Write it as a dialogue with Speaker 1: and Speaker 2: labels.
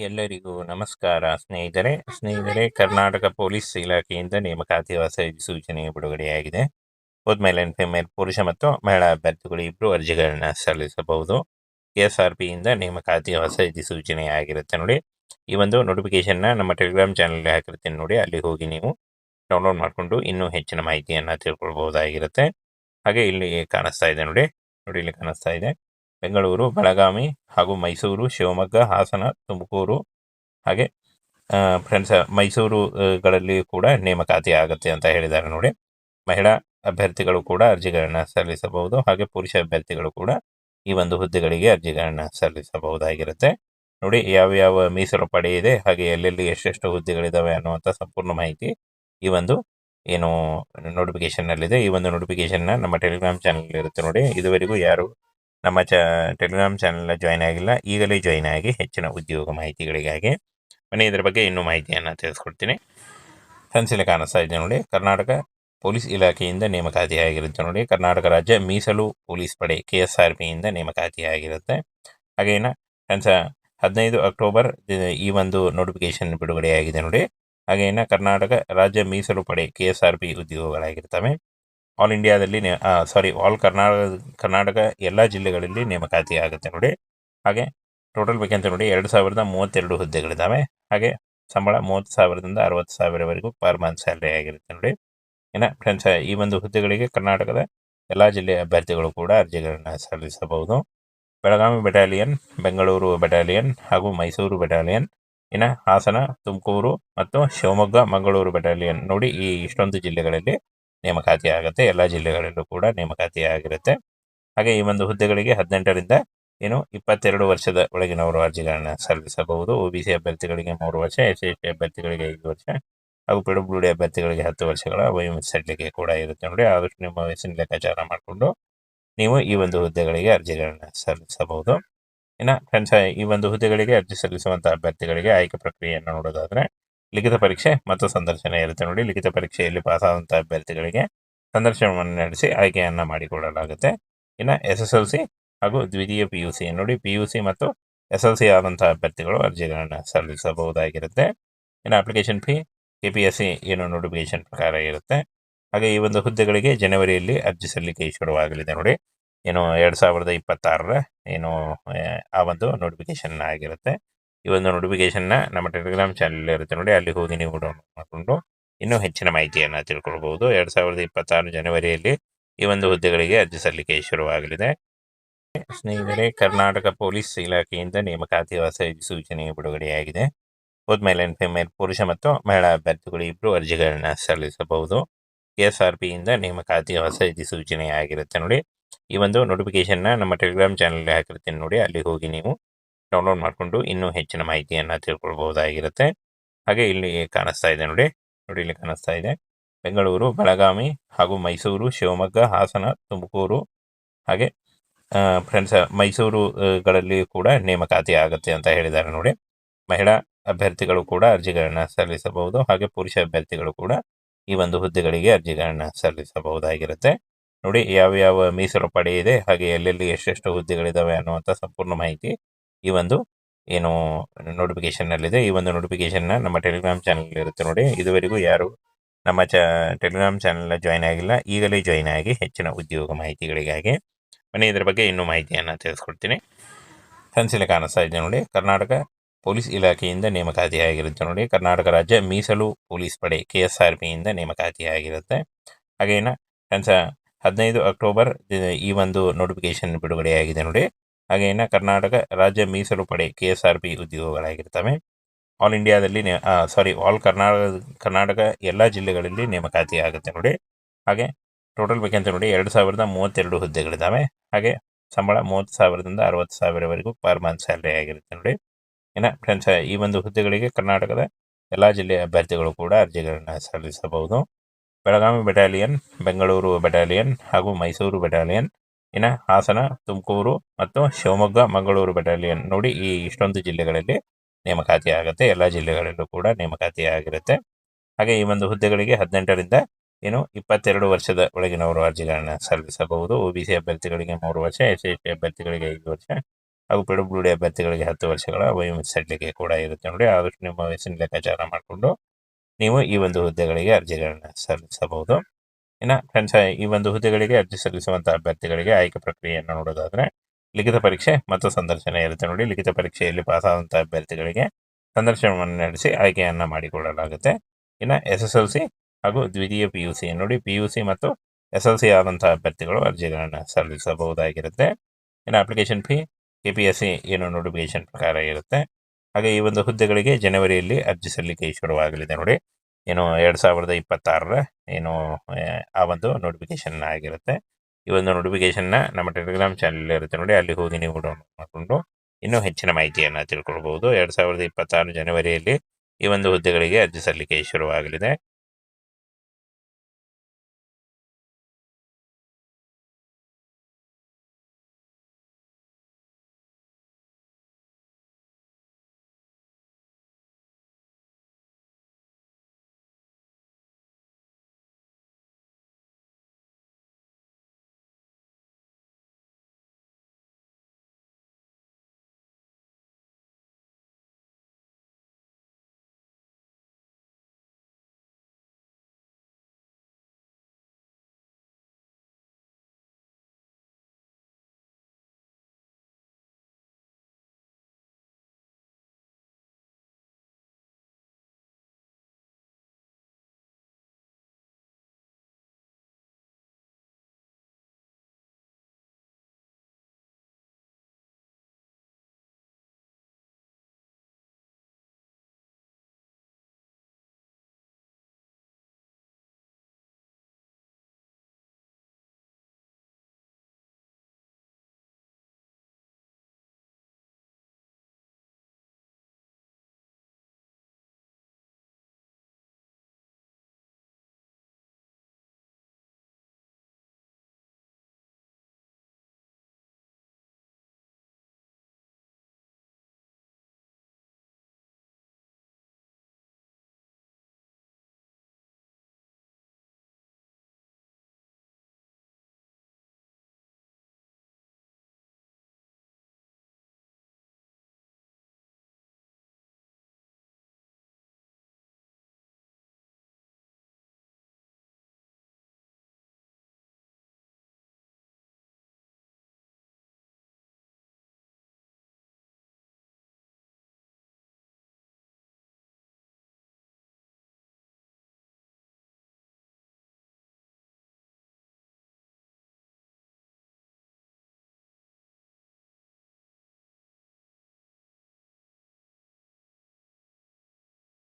Speaker 1: ಎಲ್ಲರಿಗೂ ನಮಸ್ಕಾರ. ಸ್ನೇಹಿತರೆ ಸ್ನೇಹಿತರೆ, ಕರ್ನಾಟಕ ಪೊಲೀಸ್ ಇಲಾಖೆಯಿಂದ ನೇಮಕಾತಿ ಹೊಸ ಸೂಚನೆ ಬಿಡುಗಡೆಯಾಗಿದೆ. ಹೋದ್ಮೇಲೆ ಮೇಲ್ ಫಿಮೇಲ್ ಪುರುಷ ಮತ್ತು ಮಹಿಳಾ ಅಭ್ಯರ್ಥಿಗಳು ಇಬ್ಬರು ಅರ್ಜಿಗಳನ್ನ ಸಲ್ಲಿಸಬಹುದು. ಎಸ್ ಆರ್ ಪಿಯಿಂದ ನೇಮಕಾತಿ ಹೊಸ ಸೂಚನೆ ಆಗಿರುತ್ತೆ ನೋಡಿ. ಈ ಒಂದು ನೋಟಿಫಿಕೇಶನ್ನ ನಮ್ಮ ಟೆಲಿಗ್ರಾಮ್ ಚಾನಲ್ ಹಾಕಿರ್ತೀನಿ ನೋಡಿ. ಅಲ್ಲಿ ಹೋಗಿ ನೀವು ಡೌನ್ಲೋಡ್ ಮಾಡಿಕೊಂಡು ಇನ್ನೂ ಹೆಚ್ಚಿನ ಮಾಹಿತಿಯನ್ನು ತಿಳ್ಕೊಳ್ಬಹುದಾಗಿರುತ್ತೆ ಹಾಗೆ ಇಲ್ಲಿ ಕಾಣಿಸ್ತಾ ಇದೆ ನೋಡಿ. ನೋಡಿ, ಇಲ್ಲಿ ಕಾಣಿಸ್ತಾ ಇದೆ. ಬೆಂಗಳೂರು, ಬೆಳಗಾವಿ ಹಾಗೂ ಮೈಸೂರು, ಶಿವಮೊಗ್ಗ, ಹಾಸನ, ತುಮಕೂರು ಹಾಗೆ ಫ್ರೆಂಡ್ಸ್ ಮೈಸೂರುಗಳಲ್ಲಿ ಗಳಲ್ಲಿ ಕೂಡ ನೇಮಕಾತಿ ಆಗುತ್ತೆ ಅಂತ ಹೇಳಿದ್ದಾರೆ ನೋಡಿ. ಮಹಿಳಾ ಅಭ್ಯರ್ಥಿಗಳು ಕೂಡ ಅರ್ಜಿಗಳನ್ನ ಸಲ್ಲಿಸಬಹುದು ಹಾಗೆ ಪುರುಷ ಅಭ್ಯರ್ಥಿಗಳು ಕೂಡ ಈ ಒಂದು ಹುದ್ದೆಗಳಿಗೆ ಅರ್ಜಿಗಳನ್ನ ಸಲ್ಲಿಸಬಹುದಾಗಿರುತ್ತೆ. ನೋಡಿ ಯಾವ ಯಾವ ಮೀಸಲು ಪಡೆ ಇದೆ ಹಾಗೆ ಎಲ್ಲೆಲ್ಲಿ ಎಷ್ಟೆಷ್ಟು ಹುದ್ದೆಗಳಿದಾವೆ ಅನ್ನುವಂಥ ಸಂಪೂರ್ಣ ಮಾಹಿತಿ ಈ ಒಂದು ಏನು ನೋಟಿಫಿಕೇಶನ್ ನಲ್ಲಿದೆ. ಈ ಒಂದು ನೋಟಿಫಿಕೇಶನ್ ನಮ್ಮ ಟೆಲಿಗ್ರಾಮ್ ಚಾನಲ್ ಇರುತ್ತೆ ನೋಡಿ. ಇದುವರೆಗೂ ಯಾರು ನಮ್ಮ ಚ ಟೆಲಿಗ್ರಾಮ್ ಚಾನೆಲ್ ಜಾಯ್ನ್ ಆಗಿಲ್ಲ. ಈಗಲೇ ಜಾಯ್ನ್ ಆಗಿ ಹೆಚ್ಚಿನ ಉದ್ಯೋಗ ಮಾಹಿತಿಗಳಿಗಾಗಿ. ಮನೆ ಇದರ ಬಗ್ಗೆ ಇನ್ನೂ ಮಾಹಿತಿಯನ್ನು ತಿಳಿಸ್ಕೊಡ್ತೀನಿ. ಫ್ರೆಂಡ್ಸ್ ಕಾಣಿಸ್ತಾ ಇದೆ ನೋಡಿ. ಕರ್ನಾಟಕ ಪೊಲೀಸ್ ಇಲಾಖೆಯಿಂದ ನೇಮಕಾತಿ ಆಗಿರುತ್ತೆ ನೋಡಿ. ಕರ್ನಾಟಕ ರಾಜ್ಯ ಮೀಸಲು ಪೊಲೀಸ್ ಪಡೆ ಕೆ ಎಸ್ ಆರ್ ಪಿಯಿಂದ ನೇಮಕಾತಿ ಆಗಿರುತ್ತೆ ಹಾಗೇನ ಫ್ರೆಂಡ್ಸ್ ಹದಿನೈದು ಅಕ್ಟೋಬರ್ ಈ ಒಂದು ನೋಟಿಫಿಕೇಶನ್ ಬಿಡುಗಡೆಯಾಗಿದೆ ನೋಡಿ. ಹಾಗೇನ ಕರ್ನಾಟಕ ರಾಜ್ಯ ಮೀಸಲು ಪಡೆ ಕೆ ಎಸ್ ಆರ್ ಪಿ ಉದ್ಯೋಗಗಳಾಗಿರ್ತವೆ. ಆಲ್ ಇಂಡಿಯಾದಲ್ಲಿ ಸಾರಿ ಆಲ್ ಕರ್ನಾಟಕ ಕರ್ನಾಟಕ ಎಲ್ಲ ಜಿಲ್ಲೆಗಳಲ್ಲಿ ನೇಮಕಾತಿ ಆಗುತ್ತೆ ನೋಡಿ. ಹಾಗೆ ಟೋಟಲ್ ಬೇಕಂತ ನೋಡಿ ಎರಡು ಸಾವಿರದ ಮೂವತ್ತೆರಡು ಹುದ್ದೆಗಳಿದ್ದಾವೆ. ಹಾಗೆ ಸಂಬಳ ಮೂವತ್ತು ಸಾವಿರದಿಂದ ಅರವತ್ತು ಸಾವಿರವರೆಗೂ ಪರ್ ಮಂತ್ ಸ್ಯಾಲ್ರಿ ಆಗಿರುತ್ತೆ ನೋಡಿ. ಇನ್ನು ಫ್ರೆಂಡ್ಸ್ ಈ ಒಂದು ಹುದ್ದೆಗಳಿಗೆ ಕರ್ನಾಟಕದ ಎಲ್ಲ ಜಿಲ್ಲೆಯ ಅಭ್ಯರ್ಥಿಗಳು ಕೂಡ ಅರ್ಜಿಗಳನ್ನು ಸಲ್ಲಿಸಬಹುದು. ಬೆಳಗಾವಿ ಬೆಟಾಲಿಯನ್ ಬೆಂಗಳೂರು ಬೆಟಾಲಿಯನ್ ಹಾಗೂ ಮೈಸೂರು ಬೆಟಾಲಿಯನ್ ಇನ್ನು ಹಾಸನ, ತುಮಕೂರು ಮತ್ತು ಶಿವಮೊಗ್ಗ, ಮಂಗಳೂರು ಬೆಟಾಲಿಯನ್ ನೋಡಿ ಈ ಇಷ್ಟೊಂದು ಜಿಲ್ಲೆಗಳಲ್ಲಿ ನೇಮಕಾತಿ ಆಗುತ್ತೆ. ಎಲ್ಲ ಜಿಲ್ಲೆಗಳಲ್ಲೂ ಕೂಡ ನೇಮಕಾತಿ ಆಗಿರುತ್ತೆ. ಹಾಗೆ ಈ ಒಂದು ಹುದ್ದೆಗಳಿಗೆ ಹದಿನೆಂಟರಿಂದ ಏನು ಇಪ್ಪತ್ತೆರಡು ವರ್ಷದ ಒಳಗಿನವರು ಅರ್ಜಿಗಳನ್ನ ಸಲ್ಲಿಸಬಹುದು. ಒ ಬಿ ಸಿ ಅಭ್ಯರ್ಥಿಗಳಿಗೆ ಮೂರು ವರ್ಷ, ಎಸ್ ಟಿ ಅಭ್ಯರ್ಥಿಗಳಿಗೆ ಐದು ವರ್ಷ ಹಾಗೂ ಪಿ ಡಿ ಅಭ್ಯರ್ಥಿಗಳಿಗೆ ಹತ್ತು ವರ್ಷಗಳ ವಯೋಮಿತಿ ಕೂಡ ಇರುತ್ತೆ ನೋಡಿ. ಆದಷ್ಟು ನಿಮ್ಮ ವಯಸ್ಸಿನ ಲೆಕ್ಕಾಚಾರ ಮಾಡಿಕೊಂಡು ನೀವು ಈ ಒಂದು ಹುದ್ದೆಗಳಿಗೆ ಅರ್ಜಿಗಳನ್ನ ಸಲ್ಲಿಸಬಹುದು. ಇನ್ನು ಫ್ರೆಂಡ್ಸ್ ಈ ಒಂದು ಹುದ್ದೆಗಳಿಗೆ ಅರ್ಜಿ ಸಲ್ಲಿಸುವಂಥ ಅಭ್ಯರ್ಥಿಗಳಿಗೆ ಆಯ್ಕೆ ಪ್ರಕ್ರಿಯೆಯನ್ನು ನೋಡೋದಾದ್ರೆ ಲಿಖಿತ ಪರೀಕ್ಷೆ ಮತ್ತು ಸಂದರ್ಶನ ಇರುತ್ತೆ ನೋಡಿ. ಲಿಖಿತ ಪರೀಕ್ಷೆಯಲ್ಲಿ ಪಾಸ್ ಆದಂತಹ ಅಭ್ಯರ್ಥಿಗಳಿಗೆ ಸಂದರ್ಶನವನ್ನು ನಡೆಸಿ ಆಯ್ಕೆಯನ್ನು ಮಾಡಿಕೊಳ್ಳಲಾಗುತ್ತೆ ಇನ್ನು ಎಸ್ ಎಸ್ ಎಲ್ ಸಿ ಹಾಗೂ ದ್ವಿತೀಯ ಪಿ ಯು ಸಿ ನೋಡಿ. ಪಿ ಯು ಸಿ ಮತ್ತು ಎಸ್ ಎಲ್ ಸಿ ಆದಂಥ ಅಭ್ಯರ್ಥಿಗಳು ಅರ್ಜಿಗಳನ್ನು ಸಲ್ಲಿಸಬಹುದಾಗಿರುತ್ತೆ. ಇನ್ನು application fee K P S C ಏನು ನೋಟಿಫಿಕೇಶನ್ ಪ್ರಕಾರ ಇರುತ್ತೆ. ಹಾಗೆ ಈ ಒಂದು ಹುದ್ದೆಗಳಿಗೆ ಜನವರಿಯಲ್ಲಿ ಅರ್ಜಿ ಸಲ್ಲಿಕೆ ಶುರುವಾಗಲಿದೆ ನೋಡಿ. ಏನು ಎರಡು ಸಾವಿರದ ಇಪ್ಪತ್ತಾರರ ಏನು, ಆ ಒಂದು ನೋಟಿಫಿಕೇಶನ್ ಆಗಿರುತ್ತೆ. ಈ ಒಂದು ನೋಟಿಫಿಕೇಶನ್ನ ನಮ್ಮ ಟೆಲಿಗ್ರಾಮ್ ಚಾನಲ್ ಇರುತ್ತೆ ನೋಡಿ, ಅಲ್ಲಿ ಹೋಗಿ ನೀವು ಡೌನ್ಲೋಡ್ ಮಾಡಿಕೊಂಡು ಇನ್ನೂ ಹೆಚ್ಚಿನ ಮಾಹಿತಿಯನ್ನು ತಿಳ್ಕೊಳ್ಬಹುದು ಎರಡು ಸಾವಿರದ ಇಪ್ಪತ್ತಾರು ಜನವರಿಯಲ್ಲಿ ಈ ಒಂದು ಹುದ್ದೆಗಳಿಗೆ ಅರ್ಜಿ ಸಲ್ಲಿಕೆ ಶುರುವಾಗಲಿದೆ. ಸ್ನೇಹಿತರೆ, ಕರ್ನಾಟಕ ಪೊಲೀಸ್ ಇಲಾಖೆಯಿಂದ ನೇಮಕಾತಿ ಹೊಸ ಸೂಚನೆ ಬಿಡುಗಡೆಯಾಗಿದೆ. ಮೇಲ್ ಫಿಮೇಲ್ ಪುರುಷ ಮತ್ತು ಮಹಿಳಾ ಅಭ್ಯರ್ಥಿಗಳು ಇಬ್ಬರು ಅರ್ಜಿಗಳನ್ನ ಸಲ್ಲಿಸಬಹುದು. ಕೆಎಸ್ಆರ್ ಎಸ್ ಆರ್ ಪಿಯಿಂದ ನೇಮಕಾತಿ ಹೊಸ ಸೂಚನೆ ಆಗಿರುತ್ತೆ ನೋಡಿ. ಈ ಒಂದು ನೋಟಿಫಿಕೇಶನ್ನ ನಮ್ಮ ಟೆಲಿಗ್ರಾಮ್ ಚಾನಲ್ ಹಾಕಿರ್ತೀನಿ ನೋಡಿ, ಅಲ್ಲಿ ಹೋಗಿ ನೀವು ಡೌನ್ಲೋಡ್ ಮಾಡಿಕೊಂಡು ಇನ್ನೂ ಹೆಚ್ಚಿನ ಮಾಹಿತಿಯನ್ನು ತಿಳ್ಕೊಳ್ಬಹುದಾಗಿರುತ್ತೆ. ಹಾಗೆ ಇಲ್ಲಿ ಕಾಣಿಸ್ತಾ ಇದೆ ನೋಡಿ ನೋಡಿ ಇಲ್ಲಿ ಕಾಣಿಸ್ತಾ ಇದೆ. ಬೆಂಗಳೂರು, ಬೆಳಗಾವಿ ಹಾಗೂ ಮೈಸೂರು, ಶಿವಮೊಗ್ಗ, ಹಾಸನ, ತುಮಕೂರು ಹಾಗೆ ಫ್ರೆಂಡ್ಸ್ ಮೈಸೂರುಗಳಲ್ಲಿ ಗಳಲ್ಲಿ ಕೂಡ ನೇಮಕಾತಿ ಆಗುತ್ತೆ ಅಂತ ಹೇಳಿದ್ದಾರೆ ನೋಡಿ. ಮಹಿಳಾ ಅಭ್ಯರ್ಥಿಗಳು ಕೂಡ ಅರ್ಜಿಗಳನ್ನ ಸಲ್ಲಿಸಬಹುದು ಹಾಗೆ ಪುರುಷ ಅಭ್ಯರ್ಥಿಗಳು ಕೂಡ ಈ ಒಂದು ಹುದ್ದೆಗಳಿಗೆ ಅರ್ಜಿಗಳನ್ನ ಸಲ್ಲಿಸಬಹುದಾಗಿರುತ್ತೆ. ನೋಡಿ ಯಾವ ಯಾವ ಮೀಸಲು ಪಡೆ ಇದೆ ಹಾಗೆ ಎಲ್ಲೆಲ್ಲಿ ಎಷ್ಟೆಷ್ಟು ಹುದ್ದೆಗಳಿದಾವೆ ಅನ್ನುವಂಥ ಸಂಪೂರ್ಣ ಮಾಹಿತಿ ಈ ಒಂದು ಏನು ನೋಟಿಫಿಕೇಶನ್ ನಲ್ಲಿದೆ. ಈ ಒಂದು ನೋಟಿಫಿಕೇಶನ್ನ ನಮ್ಮ ಟೆಲಿಗ್ರಾಮ್ ಚಾನಲ್ ಇರುತ್ತೆ ನೋಡಿ. ಇದುವರೆಗೂ ಯಾರು ನಮ್ಮ ಚ ಟೆಲಿಗ್ರಾಮ್ ಚಾನಲ್ನ ಜಾಯ್ನ್ ಆಗಿಲ್ಲ, ಈಗಲೇ ಜಾಯ್ನ್ ಆಗಿ ಹೆಚ್ಚಿನ ಉದ್ಯೋಗ ಮಾಹಿತಿಗಳಿಗಾಗಿ. ಮನೆ ಇದರ ಬಗ್ಗೆ ಇನ್ನೂ ಮಾಹಿತಿಯನ್ನು ತಿಳಿಸ್ಕೊಡ್ತೀನಿ. ಇಲ್ಲಿ ಕಾಣಿಸ್ತಾ ಇದೆ ನೋಡಿ. ಕರ್ನಾಟಕ ಪೊಲೀಸ್ ಇಲಾಖೆಯಿಂದ ನೇಮಕಾತಿ ಆಗಿರುತ್ತೆ ನೋಡಿ. ಕರ್ನಾಟಕ ರಾಜ್ಯ ಮೀಸಲು ಪೊಲೀಸ್ ಪಡೆ ಕೆ ಎಸ್ ಆರ್ ಪಿಯಿಂದ ನೇಮಕಾತಿ ಆಗಿರುತ್ತೆ. ಹಾಗೇನ ಫ್ರೆಂಡ್ಸ್ ಹದಿನೈದು ಅಕ್ಟೋಬರ್ ಈ ಒಂದು ನೋಟಿಫಿಕೇಶನ್ ಬಿಡುಗಡೆಯಾಗಿದೆ ನೋಡಿ. ಹಾಗೇನ ಕರ್ನಾಟಕ ರಾಜ್ಯ ಮೀಸಲು ಪಡೆ ಕೆ ಎಸ್ ಆರ್ ಪಿ ಉದ್ಯೋಗಗಳಾಗಿರ್ತವೆ ಆಲ್ ಇಂಡಿಯಾದಲ್ಲಿ ಸಾರಿ ಆಲ್ ಕರ್ನಾಟಕ ಕರ್ನಾಟಕ ಎಲ್ಲ ಜಿಲ್ಲೆಗಳಲ್ಲಿ ನೇಮಕಾತಿ ಆಗುತ್ತೆ ನೋಡಿ. ಹಾಗೆ ಟೋಟಲ್ ಬೇಕಂತ ನೋಡಿ ಎರಡು ಸಾವಿರದ ಮೂವತ್ತೆರಡು ಹುದ್ದೆಗಳಿದ್ದಾವೆ. ಹಾಗೆ ಸಂಬಳ ಮೂವತ್ತು ಸಾವಿರದಿಂದ ಅರವತ್ತು ಸಾವಿರವರೆಗೂ ಪರ್ ಮಂತ್ ಸ್ಯಾಲ್ರಿ ಆಗಿರುತ್ತೆ ನೋಡಿ. ಇನ್ನು ಫ್ರೆಂಡ್ಸ್ ಈ ಒಂದು ಹುದ್ದೆಗಳಿಗೆ ಕರ್ನಾಟಕದ ಎಲ್ಲ ಜಿಲ್ಲೆಯ ಅಭ್ಯರ್ಥಿಗಳು ಕೂಡ ಅರ್ಜಿಗಳನ್ನು ಸಲ್ಲಿಸಬಹುದು. ಬೆಳಗಾವಿ ಬೆಟಾಲಿಯನ್ ಬೆಂಗಳೂರು ಬೆಟಾಲಿಯನ್ ಹಾಗೂ ಮೈಸೂರು ಬೆಟಾಲಿಯನ್ ಇನ್ನು ಹಾಸನ, ತುಮಕೂರು ಮತ್ತು ಶಿವಮೊಗ್ಗ, ಮಂಗಳೂರು ಬೆಟಾಲಿಯನ್ ನೋಡಿ ಈ ಇಷ್ಟೊಂದು ಜಿಲ್ಲೆಗಳಲ್ಲಿ ನೇಮಕಾತಿ ಆಗುತ್ತೆ. ಎಲ್ಲ ಜಿಲ್ಲೆಗಳಲ್ಲೂ ಕೂಡ ನೇಮಕಾತಿ ಆಗಿರುತ್ತೆ. ಹಾಗೆ ಈ ಒಂದು ಹುದ್ದೆಗಳಿಗೆ ಹದಿನೆಂಟರಿಂದ ಏನು ಇಪ್ಪತ್ತೆರಡು ವರ್ಷದ ಒಳಗಿನವರು ಅರ್ಜಿಗಳನ್ನು ಸಲ್ಲಿಸಬಹುದು. ಒ ಅಭ್ಯರ್ಥಿಗಳಿಗೆ ಮೂರು ವರ್ಷ, ಎಸ್ ಸಿ ಅಭ್ಯರ್ಥಿಗಳಿಗೆ ಐದು ವರ್ಷ ಹಾಗೂ ಪಿಡಬ್ಲ್ಯೂ ಡಿ ಅಭ್ಯರ್ಥಿಗಳಿಗೆ ಹತ್ತು ವರ್ಷಗಳ ವಯೋಮಿತಿ ಸಡಿಲಿಕೆ ಕೂಡ ಇರುತ್ತೆ ನೋಡಿ. ಆದಷ್ಟು ನಿಮ್ಮ ವಯಸ್ಸಿನ ಲೆಕ್ಕಾಚಾರ ಮಾಡಿಕೊಂಡು ನೀವು ಈ ಒಂದು ಹುದ್ದೆಗಳಿಗೆ ಅರ್ಜಿಗಳನ್ನು ಸಲ್ಲಿಸಬಹುದು. ಇನ್ನು ಫ್ರೆಂಡ್ಸ್ ಈ ಒಂದು ಹುದ್ದೆಗಳಿಗೆ ಅರ್ಜಿ ಸಲ್ಲಿಸುವಂತಹ ಅಭ್ಯರ್ಥಿಗಳಿಗೆ ಆಯ್ಕೆ ಪ್ರಕ್ರಿಯೆಯನ್ನು ನೋಡೋದಾದ್ರೆ ಲಿಖಿತ ಪರೀಕ್ಷೆ ಮತ್ತು ಸಂದರ್ಶನ ಇರುತ್ತೆ ನೋಡಿ. ಲಿಖಿತ ಪರೀಕ್ಷೆಯಲ್ಲಿ ಪಾಸ್ ಆದಂತಹ ಅಭ್ಯರ್ಥಿಗಳಿಗೆ ಸಂದರ್ಶನವನ್ನು ನಡೆಸಿ ಆಯ್ಕೆಯನ್ನ ಮಾಡಿಕೊಳ್ಳಲಾಗುತ್ತೆ. ಇನ್ನು ಎಸ್ ಎಸ್ ಎಲ್ ಸಿ ಹಾಗೂ ದ್ವಿತೀಯ ಪಿ ಯು ಸಿ ನೋಡಿ. ಪಿ ಯು ಸಿ ಮತ್ತು ಎಸ್ ಎಲ್ ಸಿ ಆದಂತಹ ಅಭ್ಯರ್ಥಿಗಳು ಅರ್ಜಿಗಳನ್ನು ಸಲ್ಲಿಸಬಹುದಾಗಿರುತ್ತೆ. ಇನ್ನು application fee K P S C ಏನು ನೋಟಿಫಿಕೇಶನ್ ಪ್ರಕಾರ ಇರುತ್ತೆ. ಹಾಗೆ ಈ ಒಂದು ಹುದ್ದೆಗಳಿಗೆ ಜನವರಿಯಲ್ಲಿ ಅರ್ಜಿ ಸಲ್ಲಿಕೆ ಶುರುವಾಗಲಿದೆ ನೋಡಿ. ಏನು ಎರಡು ಸಾವಿರದ ಇಪ್ಪತ್ತಾರರ ಏನು ಆ, ಒಂದು ನೋಟಿಫಿಕೇಶನ್ ಆಗಿರುತ್ತೆ. ಈ ಒಂದು ನೋಟಿಫಿಕೇಶನ್ನ ನಮ್ಮ ಟೆಲಿಗ್ರಾಮ್ ಚಾನಲ್ ಇರುತ್ತೆ ನೋಡಿ ಅಲ್ಲಿ ಹೋಗಿ ನೀವು ಡೌನ್ಲೋಡ್ ಮಾಡಿಕೊಂಡು ಇನ್ನೂ ಹೆಚ್ಚಿನ ಮಾಹಿತಿಯನ್ನು ತಿಳ್ಕೊಳ್ಬೋದು ಎರಡು ಸಾವಿರದ ಇಪ್ಪತ್ತಾರು ಜನವರಿಯಲ್ಲಿ ಈ ಒಂದು ಹುದ್ದೆಗಳಿಗೆ ಅರ್ಜಿ ಸಲ್ಲಿಕೆ ಶುರುವಾಗಲಿದೆ.